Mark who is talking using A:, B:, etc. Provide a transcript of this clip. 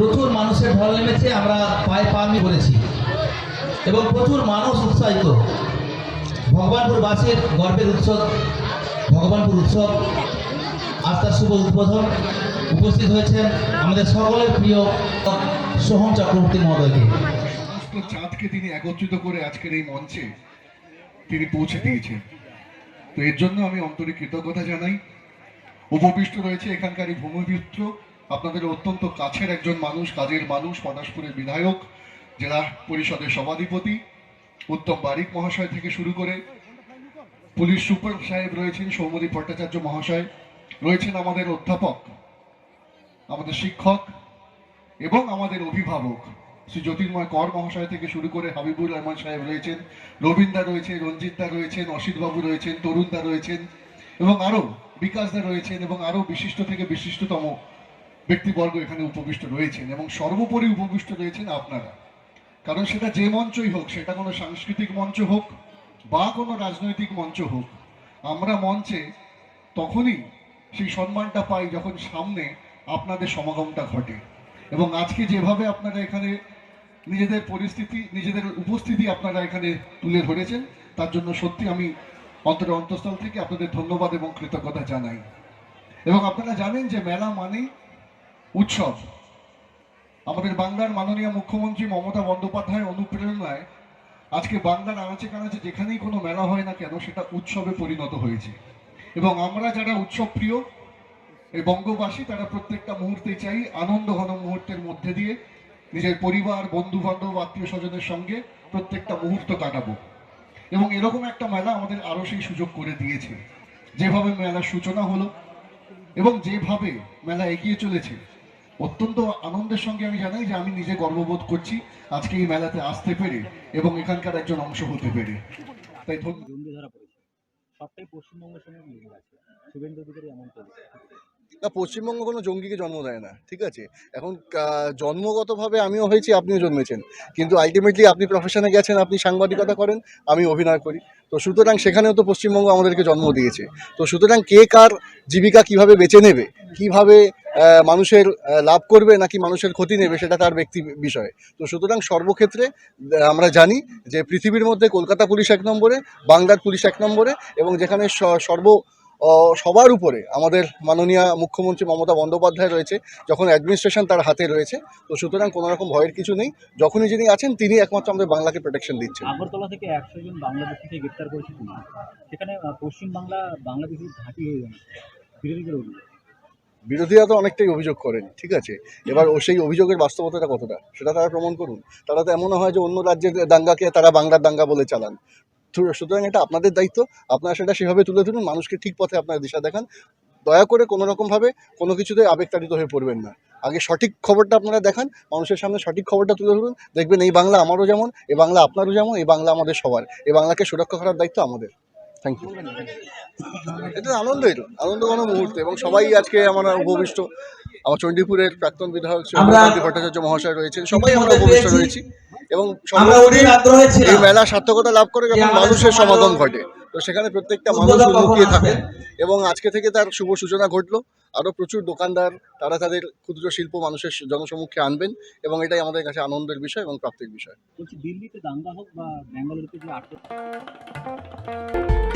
A: জল নেমেছে, আমরা পায়ে পা মিলিয়ে করেছি। এবং প্রচুর মানুষ উৎসাহিত। ভগবানপুর বাসের গর্বের উৎসব, ভগবানপুর উৎসব। আজ তার শুভ উদ্বোধন। উপস্থিত হয়েছেন আমাদের সকলের প্রিয় সোহম চক্রবর্তী মহোদয়কে।
B: চাঁদকে তিনি একত্রিত করে আজকের এই মঞ্চে তিনি পৌঁছে দিয়েছেন। তো এর জন্য আমি অন্তরে কৃতজ্ঞতা জানাই। উপবিষ্ট রয়েছে এখানকার এই ভূমিপুত্র আপনাদের অত্যন্ত কাছের একজন মানুষ, কাজের মানুষ পটাশপুরের বিধায়ক, জেলা পরিষদের সভাধিপতি, উত্তম বারিক মহাশয় থেকে শুরু করে পুলিশ সুপার সাহেব রয়েছেন সৌমদী ভট্টাচার্য মহাশয় রয়েছেন আমাদের অধ্যাপক, আমাদের শিক্ষক এবং আমাদের অভিভাবক। শ্রী জ্যোতির্ময় কর মহাশয় থেকে শুরু করে হাবিবুর রহমান সাহেব রয়েছেন রবীন্দা রয়েছে রঞ্জিতদা রয়েছেন অসিতবাবু রয়েছেন তরুণদা রয়েছেন এবং আরও বিকাশদা রয়েছেন এবং আরও বিশিষ্ট থেকে বিশিষ্টতম ব্যক্তিবর্গ এখানে উপবিষ্ট রয়েছেন এবং সর্বোপরি উপবিষ্ট রয়েছেন আপনারা। কারণ সেটা যে মঞ্চই হোক, সেটা কোনো সাংস্কৃতিক মঞ্চ হোক বা কোনো রাজনৈতিক মঞ্চ হোক, আমরা মঞ্চে তখনই সেই সম্মানটা পাই যখন সামনে আপনাদের সমাগমটা ঘটে। এবং আজকে যেভাবে আপনারা এখানে নিজেদের পরিস্থিতি, নিজেদের উপস্থিতি আপনারা এখানে তুলে ধরেছেন, তার জন্য সত্যি আমি অন্তরের অন্তঃস্থল থেকে আপনাদের ধন্যবাদ এবং কৃতজ্ঞতা জানাই। এবং আপনারা জানেন যে মেলা মানেই উৎসব। আমাদের বাংলার মাননীয় মুখ্যমন্ত্রী মমতা বন্দ্যোপাধ্যায়ের অনুপ্রেরণায় আজকে বাংলার আনাচে কানাচে যেখানেই কোনো মেলা হয় না কেন, সেটা উৎসবে পরিণত হয়েছে। এবং আমরা যারা উৎসব প্রিয় এই বঙ্গবাসী, তারা প্রত্যেকটা মুহূর্তে চাই আনন্দ ঘন মুহূর্তের মধ্যে দিয়ে নিজের পরিবার বন্ধু বান্ধব আত্মীয় স্বজনের সঙ্গে প্রত্যেকটা মুহূর্ত কাটাবো। এবং এরকম একটা মেলা আমাদের আরও সেই সুযোগ করে দিয়েছে। যেভাবে মেলার সূচনা হলো এবং যেভাবে মেলা এগিয়ে চলেছে অত্যন্ত আনন্দের সঙ্গে আমি জানাই যে আমি নিজে গর্ববোধ করছি আজকে এই মেলাতে আসতে পেরে এবং এখানকার একজন অংশ হতে পেরে। তাই ধন্যবাদ।
C: সবটাই পশ্চিমবঙ্গের সঙ্গে মিলে আছে শুভেন্দু অধিকারী এমন
D: না পশ্চিমবঙ্গ কোনো জঙ্গিকে জন্ম দেয় না ঠিক আছে? এখন জন্মগতভাবে আমিও হয়েছি আপনিও জন্মেছেন। কিন্তু আলটিমেটলি আপনি প্রফেশনে গেছেন আপনি সাংবাদিকতা করেন আমি অভিনয় করি। তো সুতরাং সেখানেও তো পশ্চিমবঙ্গ আমাদেরকে জন্ম দিয়েছে। তো সুতরাং কে কার জীবিকা কীভাবে বেছে নেবে কীভাবে মানুষের লাভ করবে নাকি মানুষের ক্ষতি নেবে সেটা তার ব্যক্তি বিষয়। তো সুতরাং সর্বক্ষেত্রে আমরা জানি যে পৃথিবীর মধ্যে কলকাতা পুলিশ এক নম্বরে, বাংলার পুলিশ এক নম্বরে, এবং যেখানে সর্ব সবার উপরে আমাদের মাননীয় মুখ্যমন্ত্রী মমতা বন্দ্যোপাধ্যায় রয়েছে, যখন অ্যাডমিনিস্ট্রেশন তার হাতে রয়েছে, তো সুতরাং কোনো রকম ভয়ের কিছু নেই। যখনই যিনি আছেন, তিনি একমাত্র আমাদের বাংলাকে প্রোটেকশন দিচ্ছেন।
C: আগরতলা থেকে একশো জন বাংলাদেশিকে গ্রেপ্তার করেছে সেখানে পশ্চিমবাংলা বাংলাদেশের ঘাঁটি হয়ে যাচ্ছে বিরোধীদের
D: বিরোধীরা তো অনেকটাই অভিযোগ করেন, ঠিক আছে? এবার ও সেই অভিযোগের বাস্তবতাটা কতটা? সেটা তারা প্রমাণ করুন। তারা তো এমনও হয় যে অন্য রাজ্যের দাঙ্গাকে তারা বাংলার দাঙ্গা বলে চালান। সুতরাং এটা আপনাদের দায়িত্ব, আপনারা সেটা সেভাবে তুলে ধরুন, মানুষকে ঠিক পথে আপনারা দিশা দেখান। দয়া করে কোনো রকমভাবে কোনো কিছুতে আবেগতাড়িত হয়ে পড়বেন না। আগে সঠিক খবরটা আপনারা দেখান, মানুষের সামনে সঠিক খবরটা তুলে ধরুন, দেখবেন এই বাংলা আমারও যেমন, এই বাংলা আপনারও যেমন, এই বাংলা আমাদের সবার। এই বাংলাকে সুরক্ষা করার দায়িত্ব আমাদের। থ্যাংক ইউ এটা আনন্দের আনন্দ কোনো মুহূর্তে এবং সবাই আজকে আমরা উপবিষ্ট। আমার চণ্ডীপুরের প্রাক্তন বিধায়ক শ্রী ভট্টাচার্য মহাশয় রয়েছেন। সবাই আমরা উপবিষ্ট রয়েছি এবং এই মেলা সার্থকতা লাভ করে যখন মানুষের
A: সমাগম
D: ঘটে তো সেখানে প্রত্যেকটা মানুষ লুকিয়ে? থাকেন এবং আজকে থেকে তার শুভ সূচনা ঘটলো। আরও প্রচুর দোকানদার তারা তাদের ক্ষুদ্র শিল্প মানুষের জনসমুখে আনবেন এবং এটাই আমাদের কাছে আনন্দের বিষয় এবং প্রাপ্তির বিষয়।
C: দিল্লিতে দাঙ্গা হোক বা ব্যাঙ্গালুরুতে যে আটক